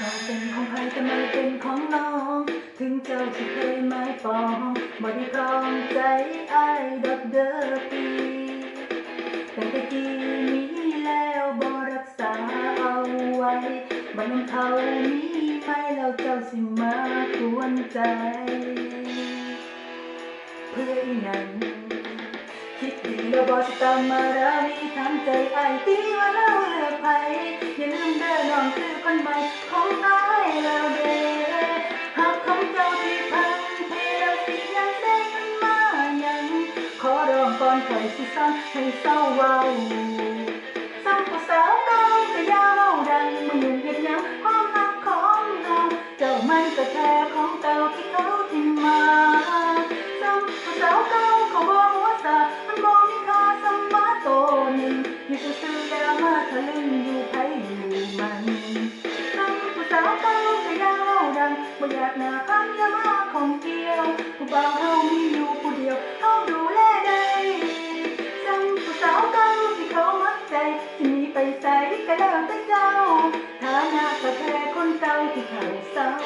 เราเป็นของใครแต่ไม่เป็นของน้อง ถึงเจ้าจะเคยไม่ฟ้องบ่ได้ตรองใจไอ้ดอกเด้อปีแต่ตะกี้นี้แล้วบอรักษาเอาไว้บันเทานี้ไปแล้วเจ้าสิมาควรใจ เพื่อนนั้นคิดดีแล้วบ่จะตามมารามีทำใจไอ้ตีว่าเราเลิก ร้องก่อนข่อยสิสอนให้เศร้าเว้าซ้ำผู้สาวเก่าก็ยาวดังเหมือนเฮ็ดยังความรักของเฮาเจ้ามันก็แค่ของเก่าที่เขาทิ้งมาซ้ำผู้สาวเก่าเขาบอกว่าสามันบอกมีค่าสมมาโตหนึ่งอยู่ซื่อๆอย่มาทะลึ่งอยู่ไผอยู่มันซ้ำผู้สาวเก่าก็ยาวดังบ่อยากหน้าพังยามาของเกี่ยวผู้บ่าวเฮามี cầu thì thằng sau